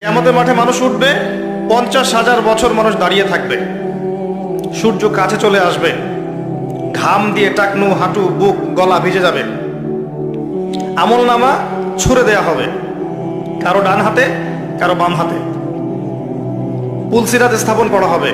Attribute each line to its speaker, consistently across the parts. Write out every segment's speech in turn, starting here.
Speaker 1: কেয়ামতের মাঠে মানুষ উঠবে, পঞ্চাশ হাজার বছর মানুষ দাঁড়িয়ে থাকবে। সূর্য কাছে চলে আসবে। ঘাম দিয়ে টাকনু, হাঁটু, বুক, গলা ভিজে যাবে। আমল নামা ছুড়ে দেয়া হবে। কারও ডান হাতে, কারও বাম হাতে। পুলসিরাত স্থাপন করা হবে।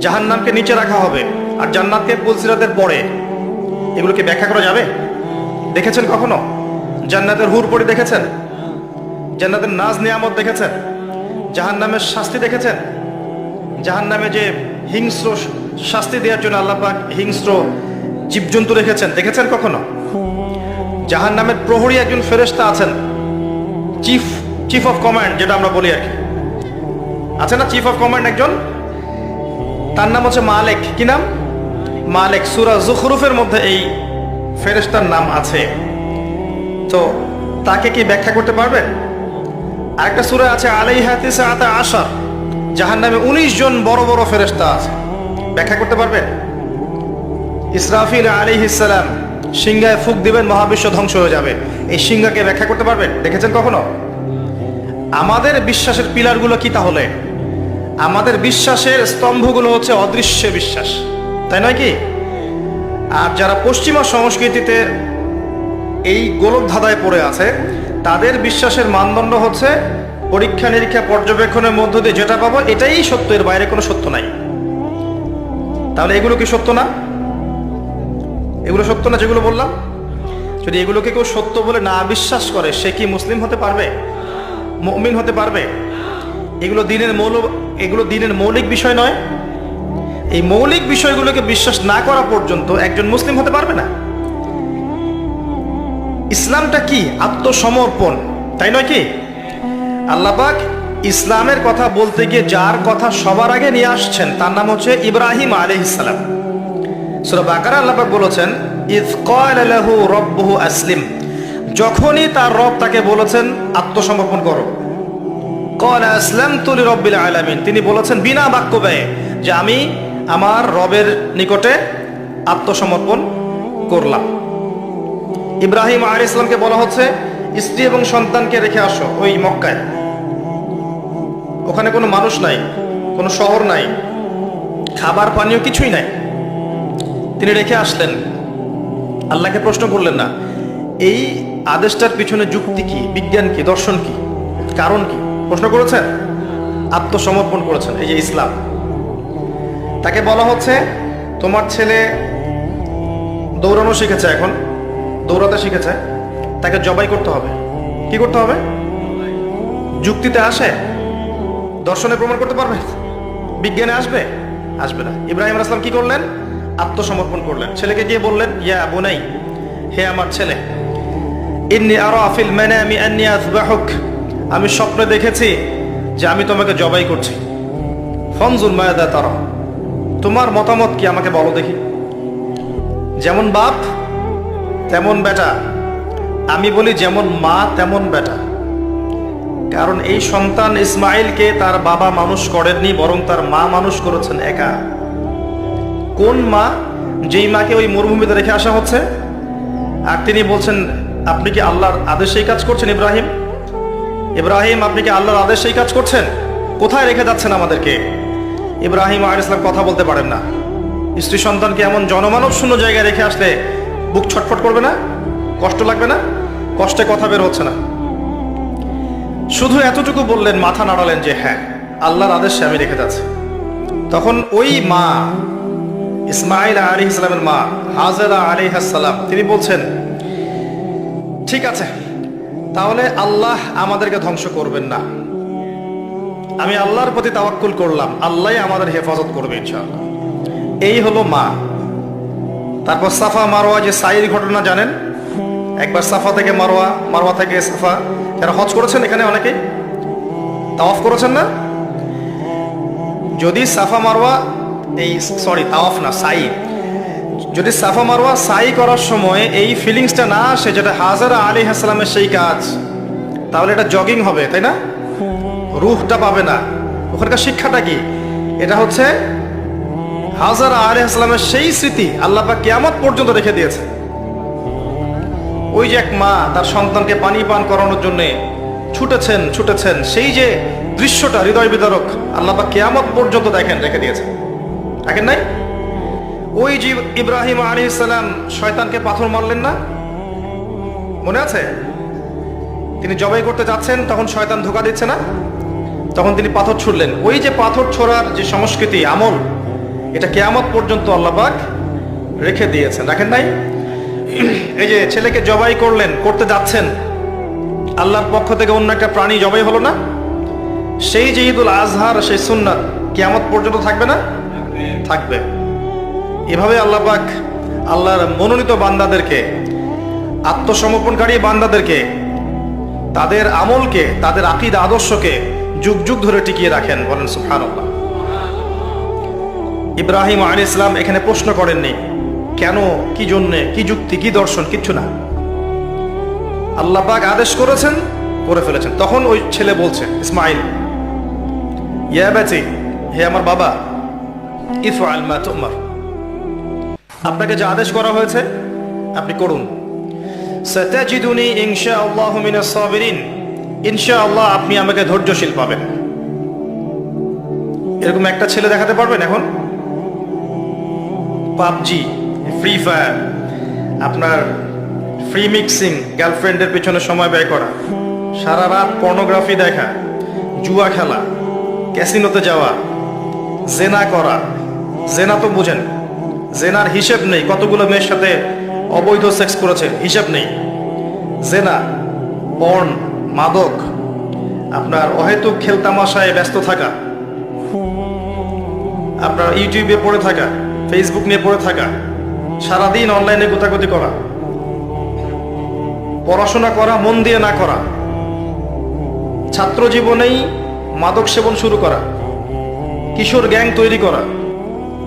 Speaker 1: জাহান্নামকে নিচে রাখা হবে। আর জান্নাতকে পুলসিরাতের পরে। এগুলোকে ব্যাখ্যা করা যাবে? দেখেছেন কখনো? জান্নাতের হুর পরি দেখেছেন? জান্নাতের নাজ নিয়ামত দেখেছেন? জাহান্নামের শাস্তি দেখেছেন? জাহান্নামে যে হিংস্র শাস্তি দেওয়ার জন্য আল্লাহ পাক হিংস্র জীবজন্তু রেখেছেন, দেখেছেন কখনো? জাহান্নামের প্রহরী একজন ফেরেশতা আছেন, চিফ চিফ অফ কমান্ড, যেটা আমরা বলি আর কি। আছে না চিফ অফ কমান্ড একজন? তার নাম হচ্ছে মালেক, কি নাম? মালেক, সুরা জুখরুফের মধ্যে এই ফেরেস্তার নাম আছে। তো তাকে কি ব্যাখ্যা করতে পারবেন? আরেকটা সুরা আছে আলাই হাতিস আতা আশার, যাহার নামে উনিশ জন বড় বড় ফেরেশতা আছে। ব্যাখ্যা করতে পারবেন ইসরাফিল আলী ইসালাম সিংহায় ফুক দিবেন, মহাবিশ্ব ধ্বংস হয়ে যাবে। এই সিংহাকে ব্যাখ্যা করতে পারবেন দেখেছেন কখনো? আমাদের বিশ্বাসের পিলারগুলো কি তাহলে? আমাদের বিশ্বাসের স্তম্ভগুলো হচ্ছে অদৃশ্য বিশ্বাস। তাই নয় কি? আর যারা পশ্চিমা সংস্কৃতিতে এই গোলক ধাঁধায় পড়ে আছে তাদের বিশ্বাসের মানদণ্ড হচ্ছে পরীক্ষা নিরীক্ষা পর্যবেক্ষণের মধ্য দিয়ে যেটা পাবো এটাই সত্য এর বাইরে কোনো সত্য নাই। তাহলে এগুলো কি সত্য না? এগুলো সত্য না যেগুলো বললাম? যদি এগুলোকে কেউ সত্য বলে না বিশ্বাস করে, সে কি মুসলিম হতে পারবে? মুমিন হতে পারবে? এগুলো দিনের মৌল, এগুলো দিনের মৌলিক বিষয় নয়। এই মৌলিক বিষয়গুলোকে বিশ্বাস না করা পর্যন্ত একজন মুসলিম হতে পারবে না। ইসলামটা কি? আত্মসমর্পণ। তাই নয় কি? আল্লাপাক ইসলামের কথা বলতে গিয়ে যার কথা সবার আগে নিয়ে আসছেন, তার নাম হচ্ছে ইব্রাহিম আলী ইসলাম সুরা বাকারা আল্লাপাক বলেছেন ইফ কয়লাহু রব্বহু আসলিম। যখনই তার রব তাকে বলেছেন, আত্মসমর্পণ করো। কল আসলাম তুলি রব্বিল আলামিন। তিনি বলেছেন বিনা বাক্য ব্যয়ে যে আমি আমার রবের নিকটে আত্মসমর্পণ করলাম। ইব্রাহিম আর ইসলামকে বলা হচ্ছে, স্ত্রী এবং সন্তানকে রেখে আসো ওই মক্কায়। ওখানে কোনো মানুষ নাই, কোনো শহর নাই, খাবার পানীয় কিছুই নাই। তিনি রেখে আসলেন। আল্লাহকে প্রশ্ন করলেন না, এই আদেশটার পিছনে যুক্তি কি, বিজ্ঞান কি, দর্শন কি, কারণ কি? প্রশ্ন করেছেন? আত্মসমর্পণ করেছেন, এই যে ইসলাম। তাকে বলা হচ্ছে, তোমার ছেলে দৌড়ানো শিখেছে এখন। দৌড়াতে শিখেছে, তাকে জবাই করতে হবে। কি করতে হবে? যুক্তিতে আসে? দর্শনে প্রমাণ করতে পারবে? বিজ্ঞানে আসবে? আসবে না। ইব্রাহিম আসলাম কি করলেন? আত্মসমর্পণ করলেন। ছেলেকে গিয়ে বললেন, ইয়া বোনাই, হে আমার ছেলে, ইন্নি আরও আফিল মেনে আমি আন্নি আসবাহুক আমি স্বপ্নে দেখেছি যে আমি তোমাকে জবাই করছি। ফনজুল মায়াদা তারা। তোমার মতামত কি আমাকে বলো দেখি? যেমন বাপ তেমন বেটা। আমি বলি যেমন মা, তেমন বেটা। কারণ এই সন্তান ইসমাইলকে তার বাবা মানুষ করেননি, বরং তার মা মানুষ করেছেন একা। কোন মা? যেই মাকে ওই মরুভূমিতে রেখে আসা হচ্ছে? আর তিনি বলছেন, আপনি কি আল্লাহর আদেশেই কাজ করছেন, ইব্রাহিম? ইব্রাহিম, আপনি কি আল্লাহর আদেশেই কাজ করছেন? কোথায় রেখে যাচ্ছেন আমাদেরকে? ইব্রাহিম আর ইসলাম কথা বলতে পারেন না। স্ত্রী সন্তানকে এমন জনমানব শূন্য জায়গায় রেখে আসলে বুক ছটফট করবে না? কষ্ট লাগবে না? কষ্টে কথা বের হচ্ছে না। শুধু এতটুকু বললেন, মাথা নাড়ালেন যে হ্যাঁ আল্লাহর আদেশে আমি রেখে যাচ্ছি। তখন ওই মা ইসমাইল আলী ইসলামের মা, হাজারা আলী সালাম, তিনি বলছেন, ঠিক আছে, তাহলে আল্লাহ আমাদেরকে ধ্বংস করবেন না। আমি আল্লাহর প্রতি তাওয়াক্কুল করলাম আল্লাহ আমাদের হেফাজত করবে ইনশাআল্লাহ। এই হলো মা। তারপর সাফা মারোয়া, যে সাইর ঘটনা জানেন? একবার সাফা থেকে মারোয়া মারোয়া থেকে সাফা। যারা হজ করেছেন এখানে অনেকেই? তাওয়াফ করেছেন না? যদি সাফা মারোয়া, এই সরি, তাওয়াফ না, সাই। যদি সাফা মারোয়া সাই করার সময় এই ফিলিংসটা না আসে, যেটা হাজারা আলী হাসলামের সেই কাজ, তাহলে এটা জগিং হবে, তাই না? রুহটা পাবে না। ওখানকার শিক্ষাটা কি? এটা হচ্ছে হাজারা আলী হাসলামের সেই স্মৃতি আল্লাহ পাক কিয়ামত পর্যন্ত রেখে দিয়েছে। ওই যে এক মা তার সন্তানকে পানি পান করানোর জন্যে ছুটেছেন ছুটেছেন, সেই যে দৃশ্যটা হৃদয় বিদারক আল্লাহ পাক কেয়ামত পর্যন্ত দেখেন, রেখে দিয়েছেন। দেখেন নাই? ওই যে ইব্রাহিম আলী ইসলাম শয়তানকে পাথর মারলেন না? মনে আছে? তিনি জবাই করতে যাচ্ছেন, তখন শয়তান ধোকা দিচ্ছে না? তখন তিনি পাথর ছুড়লেন। ওই যে পাথর ছোড়ার যে সংস্কৃতি, আমল এটা কেয়ামত পর্যন্ত আল্লাপাক রেখে দিয়েছেন। রাখেন নাই? এই যে ছেলেকে জবাই করলেন, করতে যাচ্ছেন, আল্লাহর পক্ষ থেকে অন্য একটা প্রাণী জবাই হলো না? সেই যে ঈদুল আজহার, সেই সুন্নাত কেয়ামত পর্যন্ত থাকবে না? থাকবে। এভাবে আল্লাহ পাক আল্লাহর মনোনীত বান্দাদেরকে, আত্মসমর্পণকারী বান্দাদেরকে, তাদের আমলকে, তাদের আকিদ, আদর্শকে যুগ যুগ ধরে টিকিয়ে রাখেন। বলেন সুফান ইব্রাহিম আলী ইসলাম এখানে প্রশ্ন করেননি। কেন? কি জন্যে? কি যুক্তি? কি দর্শন? কিচ্ছু না। আল্লাহ পাক আদেশ করেছেন, করে ফেলেছেন। তখন ওই ছেলে বলছে, ইসমাইল, ইয়া বেচি হে আমার বাবা ইফ আলমা তোমার। আপনাকে যে আদেশ করা হয়েছে, আপনি করুন। সতাজিদুনি ইনশা আল্লাহ সাবিরিন। ইনশা আল্লাহ আপনি আমাকে ধৈর্যশীল পাবেন। এরকম একটা ছেলে দেখাতে পারবেন এখন? পাবজি ফ্রি ফায়ার আপনার ফ্রি মিক্সিং গার্লফ্রেন্ডের পেছনে সময় ব্যয় করা, সারা রাত পর্নোগ্রাফি দেখা, জুয়া খেলা ক্যাসিনোতে যাওয়া, জেনা করা, জেনা তো বুঝেন, জেনার হিসেব নেই, কতগুলো মেয়ের সাথে অবৈধ সেক্স করেছে হিসেব নেই। জেনা পর্ন মাদক, আপনার অহেতুক খেলতামাশায় ব্যস্ত থাকা, আপনার ইউটিউবে পড়ে থাকা ফেসবুক নিয়ে পড়ে থাকা। সারাদিন অনলাইনে গোতাগতি করা। পড়াশোনা করা, মন দিয়ে না করা। ছাত্র জীবনেই মাদক সেবন শুরু করা। কিশোর গ্যাং তৈরি করা।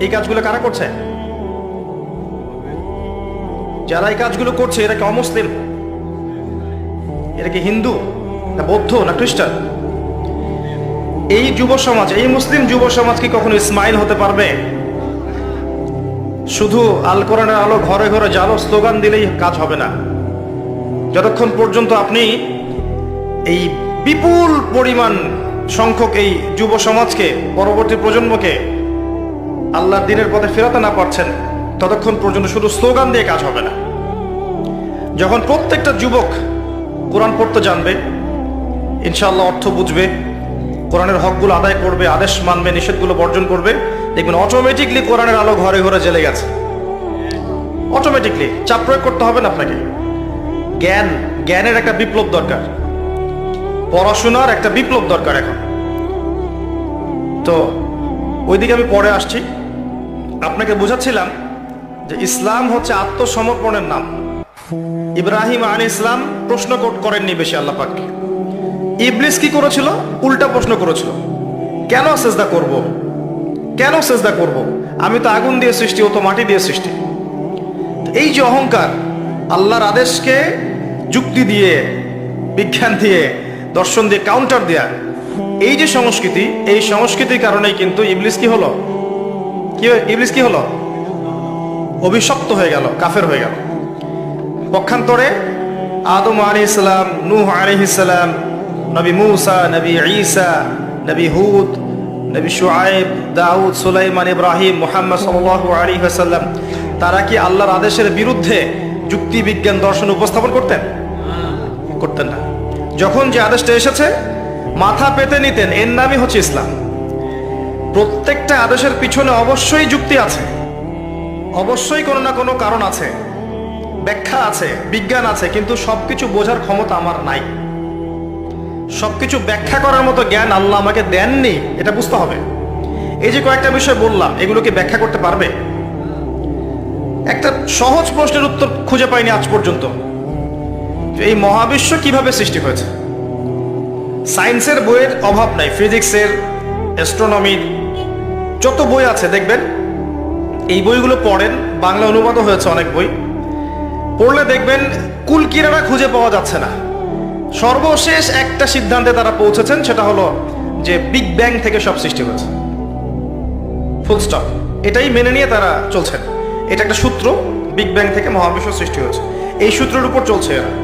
Speaker 1: এই কাজগুলো কারা করছে? যারা এই কাজগুলো করছে, এরা কি অমুসলিম? এরা কি হিন্দু? না বৌদ্ধ, না খ্রিস্টান? এই যুব সমাজ, এই মুসলিম যুব সমাজ কি কখনো ইসমাইল হতে পারবে? শুধু আল কোরআনের আলো ঘরে ঘরে জালো স্লোগান দিলেই কাজ হবে না। যতক্ষণ পর্যন্ত আপনি এই বিপুল পরিমাণ সংখ্যক এই যুব সমাজকে, পরবর্তী প্রজন্মকে আল্লাহর দিনের পথে ফেরাতে না পারছেন, ততক্ষণ পর্যন্ত শুধু স্লোগান দিয়ে কাজ হবে না। যখন প্রত্যেকটা যুবক কোরআন পড়তে জানবে, ইনশাআল্লাহ অর্থ বুঝবে, কোরআনের হকগুলো আদায় করবে, আদেশ মানবে, নিষেধগুলো বর্জন করবে দেখবেন অটোমেটিকলি কোরআনের আলো ঘরে ঘরে জ্বেলে গেছে। অটোমেটিকলি চাপ প্রয়োগ করতে হবে না আপনাকে। জ্ঞান, জ্ঞানের একটা বিপ্লব দরকার। পড়াশোনার একটা বিপ্লব দরকার এখন। তো, ওইদিকে আমি পরে আসছি। আপনাকে বোঝাচ্ছিলাম যে ইসলাম হচ্ছে আত্মসমর্পণের নাম। ইব্রাহিম আলী ইসলাম প্রশ্ন কর- করেননি বেশি আল্লাহ পাককে। ইবলিস কি করেছিল? উল্টা প্রশ্ন করেছিল। কেন সেজদা করব? কেন সেজদা করব? আমি তো আগুন দিয়ে সৃষ্টি, ও তো মাটি দিয়ে সৃষ্টি। এই যে অহংকার, আল্লাহর আদেশকে যুক্তি দিয়ে, বিজ্ঞান দিয়ে, দর্শন দিয়ে কাউন্টার দেয়া, এই যে সংস্কৃতি, এই সংস্কৃতির কারণেই কিন্তু ইবলিস কি হলো? কি, ইবলিস কি হলো? অভিশপ্ত হয়ে গেল, কাফের হয়ে গেল। পক্ষান্তরে আদম আলী ইসলাম নূহ আলী ইসলাম নবী মুসা, নবী ঈসা, নবী হুদ নবী শুআইব, দাউদ, সুলাইমান, ইব্রাহিম, মোহাম্মদ সাল্লাল্লাহু আলাইহি ওয়াসাল্লাম, তারা কি আল্লাহর আদেশের বিরুদ্ধে যুক্তি, বিজ্ঞান, দর্শন উপস্থাপন করতেন? করতেন না। যখন যে আদেশটা এসেছে, মাথা পেতে নিতেন, এর নামই হচ্ছে ইসলাম। প্রত্যেকটা আদেশের পিছনে অবশ্যই যুক্তি আছে, অবশ্যই কোনো না কোনো কারণ আছে, ব্যাখ্যা আছে, বিজ্ঞান আছে, কিন্তু সবকিছু বোঝার ক্ষমতা আমার নাই। সবকিছু ব্যাখ্যা করার মতো জ্ঞান আল্লাহ আমাকে দেননি, এটা বুঝতে হবে। এই যে কয়েকটা বিষয় বললাম এগুলোকে ব্যাখ্যা করতে পারবে? একটা সহজ প্রশ্নের উত্তর খুঁজে পাইনি আজ পর্যন্ত। এই মহাবিশ্ব কীভাবে সৃষ্টি হয়েছে? সায়েন্সের বইয়ের অভাব নাই, ফিজিক্সের, অ্যাস্ট্রোনমির, যত বই আছে, দেখবেন, এই বইগুলো পড়েন বাংলা অনুবাদও হয়েছে অনেক বই। পড়লে দেখবেন কুলকিরানা খুঁজে পাওয়া যাচ্ছে না। সর্বশেষ একটা সিদ্ধান্তে তারা পৌঁছেছেন, সেটা হলো যে বিগ ব্যাং থেকে সব সৃষ্টি হয়েছে। ফুল স্টপ এটাই মেনে নিয়ে তারা চলছেন। এটা একটা সূত্র বিগ ব্যাং থেকে মহাবিশ্ব সৃষ্টি হয়েছে। এই সূত্রের উপর চলছে এরা।